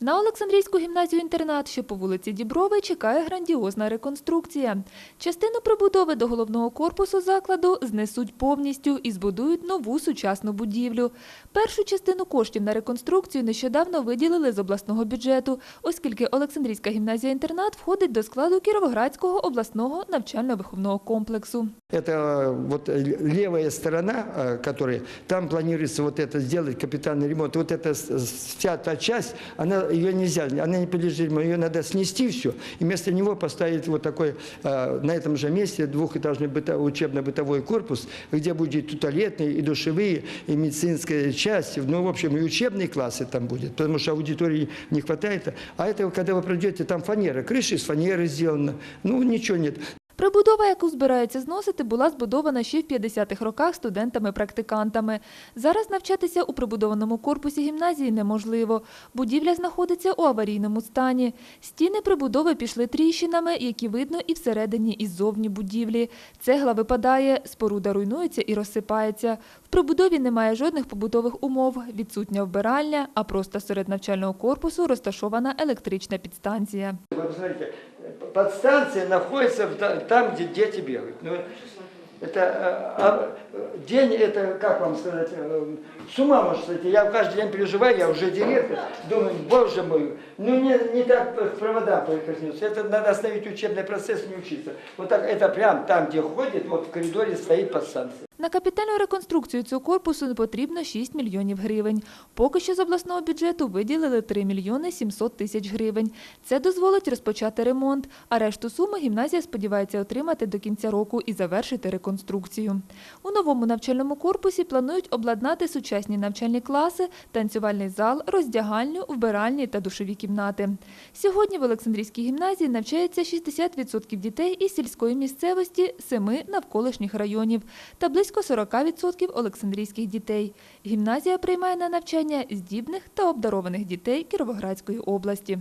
На Олександрійську гімназію-інтернат, що по вулиці Діброви, чекає грандіозна реконструкція. Частину прибудови до головного корпусу закладу знесуть повністю і збудують нову сучасну будівлю. Першу частину коштів на реконструкцію нещодавно виділили з обласного бюджету, оскільки Олександрійська гімназія-інтернат входить до складу Кіровоградського обласного навчально-виховного комплексу. Это э, вот э, левая сторона, э, которая, там планируется вот это сделать, капитальный ремонт. Вот эта с- с- вся та часть, она, ее нельзя, она не подлежит, ремонту. ее надо снести все, и вместо него поставить вот такой, э, на этом же месте двухэтажный быто- учебно-бытовой корпус, где будет и туалетные, и душевые, и медицинская часть, ну, в общем, и учебные классы там будет, потому что аудитории не хватает. А это, когда вы пройдете, там фанера, крыша из фанеры сделана, ну, ничего нет. Прибудова, яку збираються зносити, була збудована ще в 50-х роках студентами-практикантами. Зараз навчатися у прибудованому корпусі гімназії неможливо. Будівля знаходиться у аварійному стані. Стіни прибудови пішли тріщинами, які видно і всередині, і ззовні будівлі. Цегла випадає, споруда руйнується і розсипається. В прибудові немає жодних побутових умов, відсутня вбиральня, а просто серед навчального корпусу розташована електрична підстанція. Подстанция находится там, где дети бегают. Ну, это а, э, день, это, как вам сказать, э, с ума может сойти. Я каждый день переживаю, я уже директор, думаю, боже мой, ну не, не так к проводам прикоснуться. Это надо остановить учебный процесс, не учиться. Вот так, это прям там, где ходит, вот в коридоре стоит подстанция. На капітальну реконструкцію цього корпусу потрібно 6 мільйонів гривень. Поки що з обласного бюджету виділили 3 мільйони 700 тисяч гривень. Це дозволить розпочати ремонт, а решту суми гімназія сподівається отримати до кінця року і завершити реконструкцію. У новому навчальному корпусі планують обладнати сучасні навчальні класи, танцювальний зал, роздягальню, вбиральні та душові кімнати. Сьогодні в Олександрійській гімназії навчається 60% дітей із сільської місцевості семи навколишніх районів та близько 40% олександрійських дітей. Гімназія приймає на навчання здібних та обдарованих дітей Кіровоградської області.